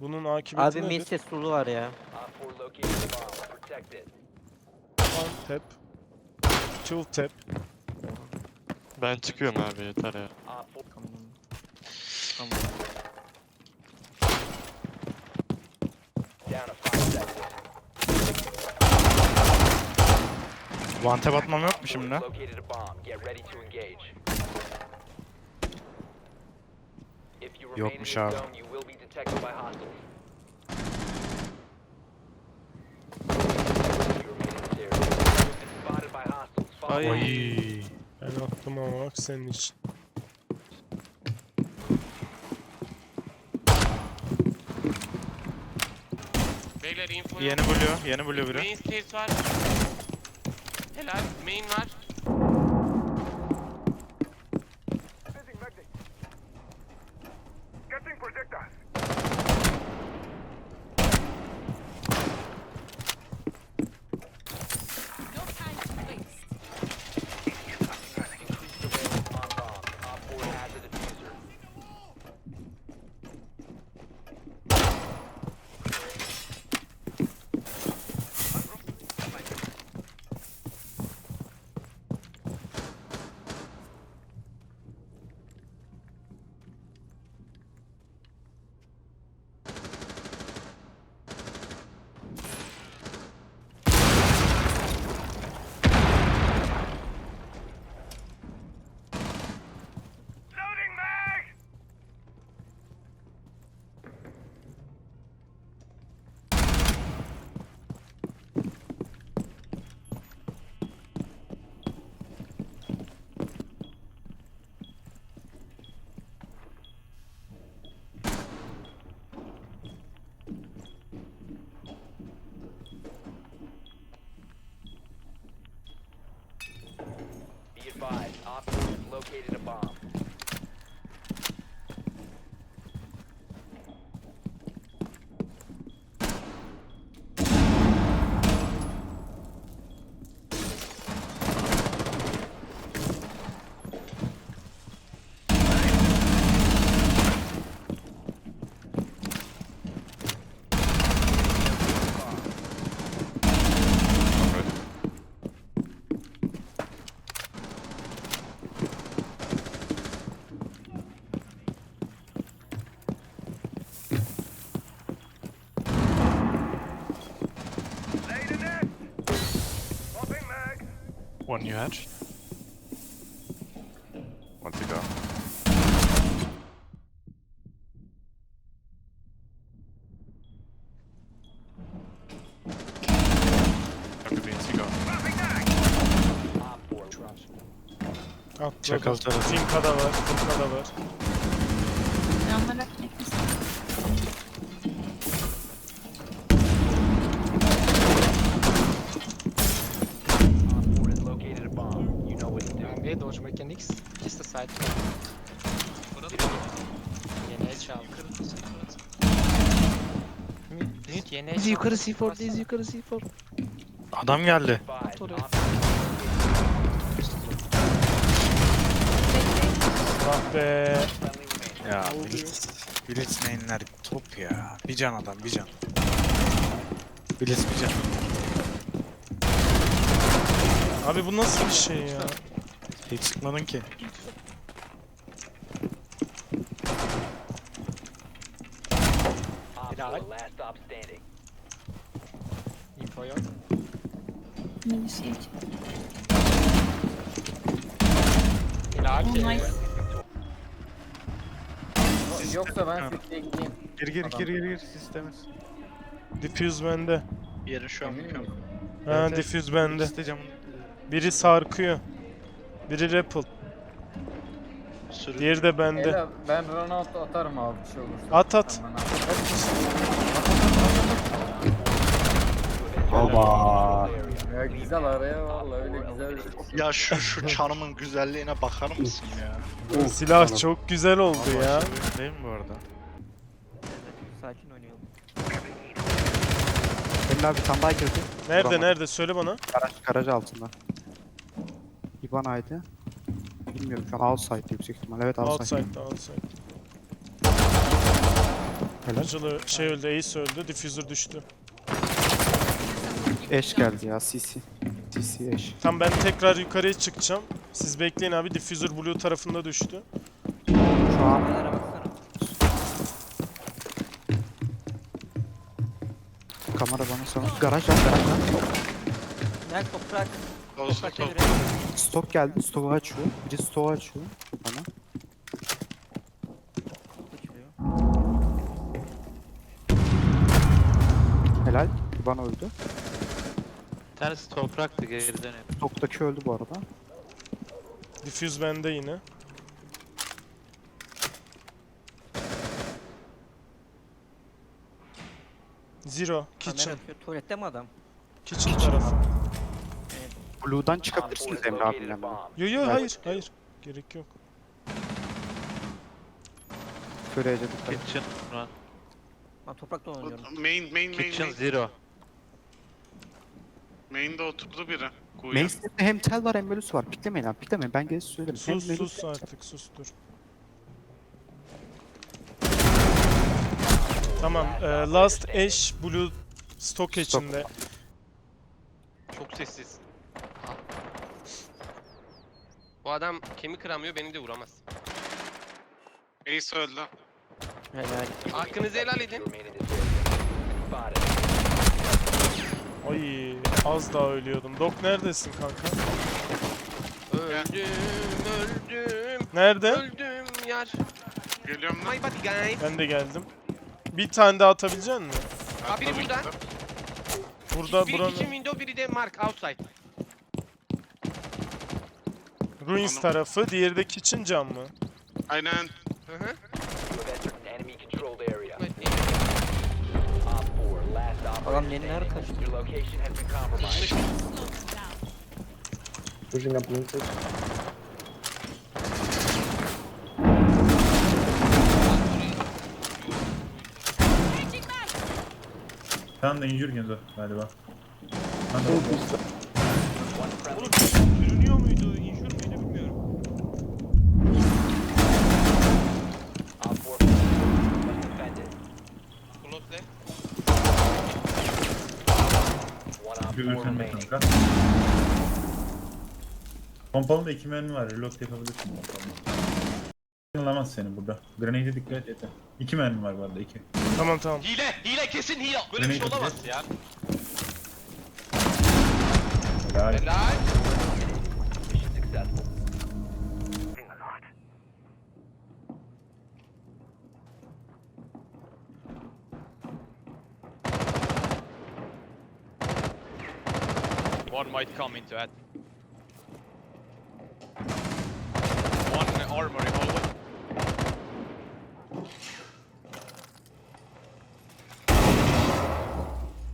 Bunun akıbeti Abi nedir? ses solu var ya. Op 4 located a bomb. Protect it. One tap. Two tap. Ben çıkıyorum abi yeter ya. Op 4 Tamam. Tamam. down to 5 seconds. Vante batmam yok mu şimdi? Yokmuş abi. Detected by hostiles. Ay. Ben attım ama bak senin için. Beyler info. Yeni buluyor, yeni buluyor biri. Main stairs var. Helal. Main var. five, op located a bomb. One new hatch. One to go. Atladım. Çakal tarafı. Zinka da var, zinka da var. Yanlara eklesin. Ve Dodge Mechanics ikisi de side. Yeni çaldı. Mute yeni Diz yukarı çaldı. C4, diz yukarı C4. Adam geldi. Ah be. 4 friendly remaining. Ya Blitz. Blitz mainler top ya. Bir can adam bir can. Blitz bir can. Abi bu nasıl bir şey ya? Hiç sıkmadın ki. Helal. 4 last stop standing. Info yok. Helal. Nice. Yoksa ben Ha. sütle gideyim. Gir gir Adam. gir gir gir sistemiz. Diffuse bende. Yeri şu Emin misin? Ha diffuse bende. İşte camın Biri sarkıyor. Biri rappel. sürü. Diğeri de bende. Ela ben Ronaldo atarım abi bir şey olursa. At at. Abi. Baba. Ya güzel araya valla öyle güzel. Ya şu şu çanımın güzelliğine bakar mısın ya? Silah çok güzel oldu ya. Değil mi bu arada? Sakin oynayalım. Benim abi tane daha girdi. Nerede Vuramam. nerede söyle bana. Garaj, garaj altında. İban ID. Bilmiyorum şu an outside yüksek ihtimal. Evet outside. Outside outside. Helal. Angela şey öldü, Ace öldü, diffuser düştü. Eş geldi ya CC. CC eş. Tam ben tekrar yukarıya çıkacağım. Siz bekleyin abi, diffuser blue tarafında düştü. Şu an kamera bana sana. Garaj var garaj var. Gel toprak. Toprak top. çevirelim. Stok geldi. Stoğu açıyor. Biri stoğu açıyor. Bana. Açılıyor. Helal. Bana öldü. Bir tanesi topraktı geri dönüyor. Stoktaki öldü bu arada. Diffuse bende yine. Zero, kitchen. Tuvalette mi adam? kitchen tarafı. Blue'dan Op 4 çıkabilirsiniz Emre abimle. bomb. Yo yo hayır, hayır. Gerek yok. Köreye dikkat. Kitchen run. Ben toprakta oynuyorum. Main, main, main, Kitchen main. zero. Main'de oturdu biri. Kuyu. Main stack'te hem tel var hem Velus var. Piklemeyin abi piklemeyin. Ben gerisi söylerim. Hem Sus sus artık sus dur. Tamam, e, last Ash Blue stock içinde. Çok sessiz. Bu adam kemik kıramıyor beni de vuramaz. Ace öldü. Helal. Hakkınızı helal edin. Ay az daha ölüyordum. Dok neredesin kanka? Öldüm, öldüm, Nerede? öldüm yar. Geliyorum lan. My body guys. Ben de geldim. Bir tane daha atabilecek misin? Aa, biri burada. Burada Biri buranın kitchen window, biri de mark outside. Ruins tarafı, diğeri de kitchen cam mı? Aynen. Hı hı. You have entered an enemy controlled area. Evet, Op 4, last operator Adam Pompalında iki mermi var. Reload yapabilirsin pompalında. Alamaz seni burada. Grenade'e dikkat et. İki mermi var bu arada iki. Tamam tamam. Hile, hile kesin hile. Böyle bir şey Grenade olamaz ya. Helal. Helal. Mission successful. One might come into it. One armory hallway.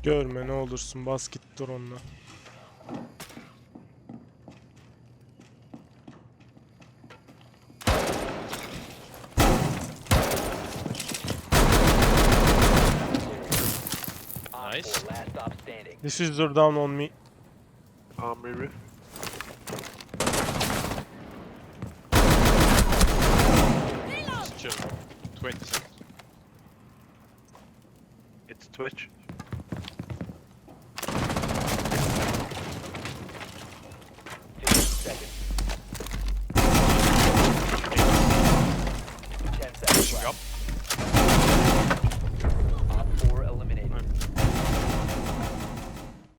Görme ne olursun bas git dur onunla. Op Nice. 4, last stop standing. Diffuser down on me. Just chill. 20 seconds. It's Twitch.